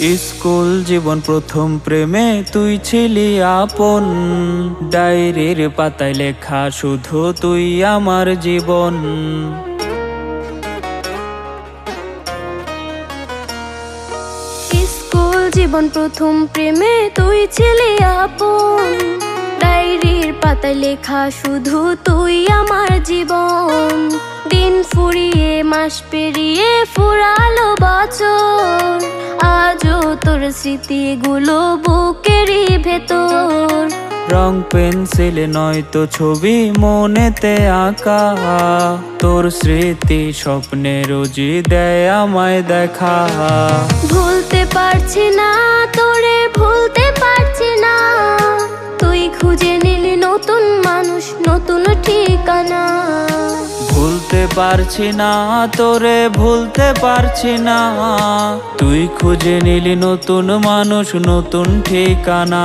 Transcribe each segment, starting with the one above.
School জীবন প্রথম প্রেমে তুই ছিলি আপন। ডায়েরির পাতায় লেখা, শুধু তুই আমার জীবন। স্কুল জীবন প্রথম প্রেমে তুই ছিলি আপন। ডায়েরির পাতায় লেখা, শুধু তুই আমার জীবন। দিন ফুরিয়ে, মাস পেরিয়ে ফুরালো স্মৃতিগুলো বুকেরই ভেতর। রং পেন্সিল নয়তো ছবি মনেতে আঁকা। তোর স্মৃতি স্বপ্নে রোজি দেয় আমায় দেখা। ভুলতে পারছি না তোরে ভুলতে পারছি না। তুই খুঁজে নিলি নতুন মানুষ নতুন ঠিকানা। ভুলতে পারছি না তোরে ভুলতে পারছি না। তুই খুঁজে নিলি নতুন মানুষ নতুন ঠিকানা।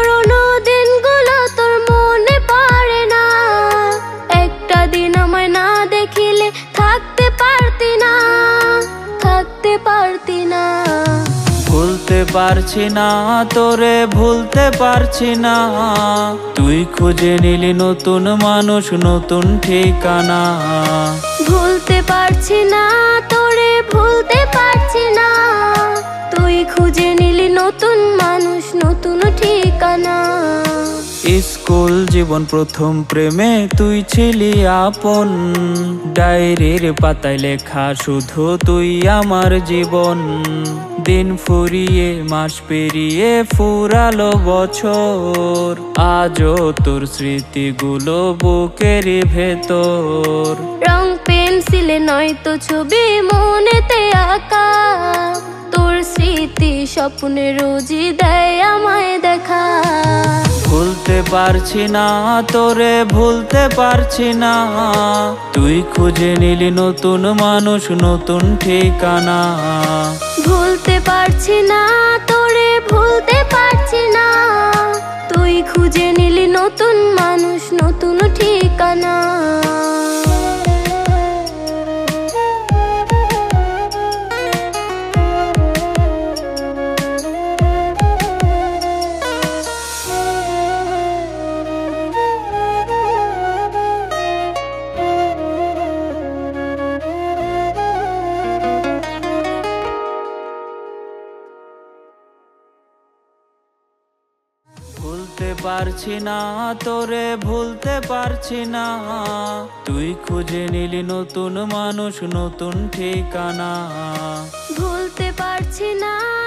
পারছি না, তোরে ভুলতে পারছি না। তুই খুঁজে নিলি নতুন মানুষ, নতুন ঠিকানা। ভুলতে পারছি না, তোরে ভুলতে পারছি না। তুই খুঁজে নিলি নতুন জীবন প্রথম প্রেমে তুই ছিলি আপন। ডায়েরির পাতায় লেখা, শুধু তুই আমার জীবন। দিন ফুরিয়ে, মাস পেরিয়ে, ফুরালো বছর। আজও তোর স্মৃতিগুলো বুকের ভেতর। রং পেন্সিলে নয়তো ছবি মনেতে আঁকা। তোর স্মৃতি স্বপ্নে রোজই দেয় আমায় দেখা। ভুলতে পারছি না, তোরে ভুলতে পারছি না। তুই খুঁজে নিলি নতুন মানুষ, নতুন ঠিকানা। ভুলতে পারছি না, তোরে ভুলতে পারছি না, তোরে ভুলতে পারছি না। তুই খুঁজে নিলি নতুন মানুষ, নতুন ঠিকানা। ভুলতে পারছি না।